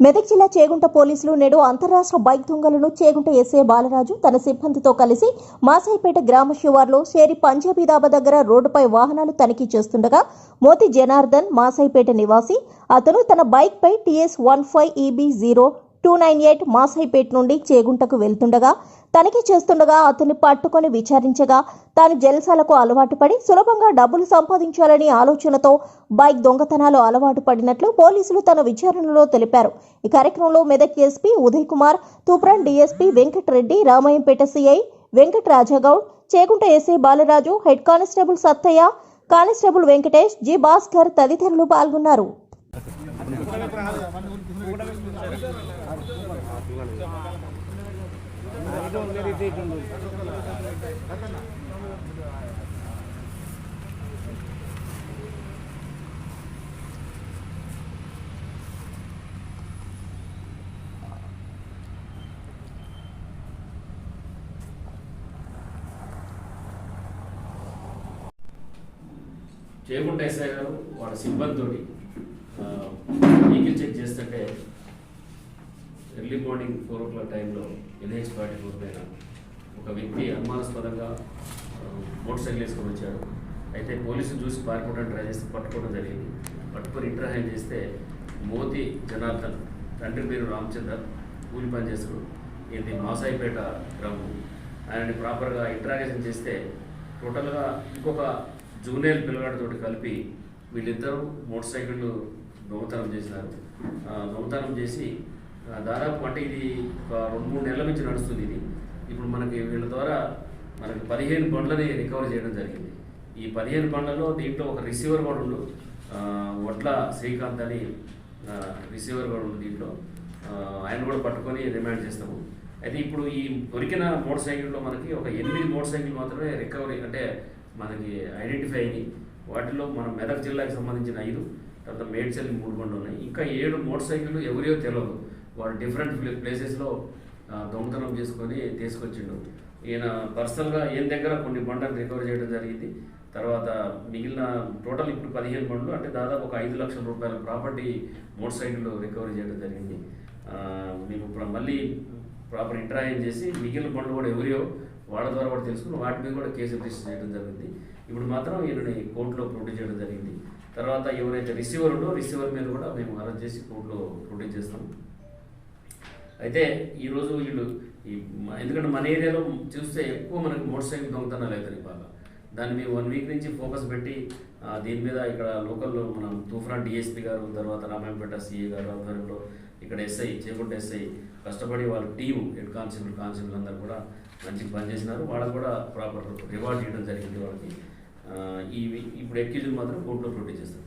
మెదక్ జిల్లా చేగుంట పోలీసులు నేడు అంతరాష్ట్ర బైక్ దొంగలను చేగుంట ఎస్ఏ బాలరాజు తన సిబ్బందితో కలిసి మాసాయిపేట గ్రామ శివార్లో షేరి పంజాబీ దాబా దగ్గర రోడ్డుపై వాహనాలు తనిఖీ చేస్తుండగా మోతి జనార్దన్ మాసాయిపేట నివాసి. అతను తన బైక్పై TS one five EB zero two nine eight Masaipet నుండి చేగుంటకు వెళ్తుండగా తనిఖీ చేస్తుండగా అతన్ని పట్టుకొని విచారించగా తాను జల్సాలకు అలవాటు పడి సులభంగా డబ్బులు సంపాదించాలని ఆలోచనతో బైక్ దొంగతనాలు అలవాటు పడినట్లు పోలీసులు తన విచారణలో తెలిపారు. ఈ కార్యక్రమంలో Medak SP Uday Kumar Toopran DSP Venkatareddy Ramayampet CI Venkata Rajagoud Chegunta SI Balaraju head constable Sattaiah constable Venkatesh G Bhaskar తదితరులు పాల్గొన్నారు. చేయకుండా ఎస్ఐ గారు వాళ్ళ సిబ్బందితోటి వెహికల్ చెక్ చేస్తుంటే early morning four o'clock టైంలో ఎన్హెచ్ ఫార్టీ ఫోర్ పైన ఒక వ్యక్తి అనుమానాస్పదంగా మోటార్ సైకిల్ వేసుకొని వచ్చాడు. అయితే పోలీసులు చూసి పారిపోవడానికి ట్రై చేస్తే పట్టుకోవడం జరిగింది. పట్టుకొని ఇంటర్హ్యాండ్ చేస్తే మోతి జనార్దన్ తండ్రి పేరు రామచంద్ర కూలి పని చేస్తాడు. ఇది మాసాయిపేట గ్రామం. ఆయనని ప్రాపర్గా ఇంటరాగేషన్ చేస్తే టోటల్గా ఇంకొక జూనియర్ పిల్లగాడితోటి కలిపి వీళ్ళిద్దరూ మోటార్ సైకిళ్ళు దొంగతనం చేసినారు దొంగతనం చేసి దాదాపు అంటే ఇది ఒక రెండు మూడు నెలల నుంచి నడుస్తుంది ఇది. ఇప్పుడు మనకి వీళ్ళ ద్వారా మనకి పదిహేను బండ్లని రికవర్ చేయడం జరిగింది. ఈ పదిహేను బండ్లలో దీంట్లో ఒక రిసీవర్ కూడా ఉండు వడ్ల శ్రీకాంత్ అని రిసీవర్ కూడా ఉంది దీంట్లో. ఆయన కూడా పట్టుకొని రిమాండ్ చేస్తాము. అయితే ఇప్పుడు ఈ దొరికిన మోటార్ సైకిల్లో మనకి ఒక ఎనిమిది మోటార్ సైకిల్ మాత్రమే రికవరీ అంటే మనకి ఐడెంటిఫై అయ్యి వాటిలో మన మెదక్ జిల్లాకి సంబంధించిన ఐదు తర్వాత మేడ్చల్ మూడు బండ్లు ఉన్నాయి. ఇంకా ఏడు మోటార్ సైకిళ్ళు ఎవరియో తెలియదు వాడు డిఫరెంట్ ప్లేసెస్లో దొంగతనం చేసుకొని తీసుకొచ్చిండు. ఈయన పర్సనల్గా ఈయన దగ్గర కొన్ని బండలు రికవర్ చేయడం జరిగింది. తర్వాత మిగిలిన టోటల్ ఇప్పుడు పదిహేను బండ్లు అంటే దాదాపు ఒక ఐదు లక్షల రూపాయల ప్రాపర్టీ మోటార్ సైకిల్ రికవరీ చేయడం జరిగింది. మేము ఇప్పుడు మళ్ళీ ప్రాపర్ ఇంటరాక్షన్ చేసి మిగిలిన బండ్లు కూడా ఎవరియో వాళ్ళ ద్వారా కూడా తెలుసుకుని వాటి మీద కూడా కేసు రిజిస్టర్ చేయడం జరిగింది. ఇప్పుడు మాత్రం ఈయనని కోర్టులో ప్రొడ్యూస్ చేయడం జరిగింది. తర్వాత ఎవరైతే రిసీవర్ ఉందో రిసీవర్ మీద కూడా మేము అరెస్ట్ చేసి కోర్టులో ప్రొడ్యూస్ చేస్తాం. అయితే ఈరోజు వీళ్ళు ఈ ఎందుకంటే మన ఏరియాలో చూస్తే ఎక్కువ మనకు మోటార్ సైకిల్ దొంగతనాలు అవుతాయి బాగా. దాన్ని మేము వన్ వీక్ నుంచి ఫోకస్ పెట్టి దీని మీద ఇక్కడ లోకల్లో మనం తూఫాన్ డిఎస్పీ గారు తర్వాత రామాయంపేట సిఏ గారు ఆధ్వర్యంలో ఇక్కడ ఎస్ఐ చేకుంట ఎస్ఐ కష్టపడి వాళ్ళ టీము హెడ్ కానిస్టేబుల్ కానిస్టేబుల్ అందరూ కూడా మంచిగా పనిచేసినారు వాళ్ళకు కూడా ప్రాపర్ రివార్డ్ చేయడం జరిగింది వాళ్ళకి. ఇవి ఈ ఇప్పుడు ఎక్యూజులు మాత్రం కోర్టులో ప్రొడ్యూస్ చేస్తారు.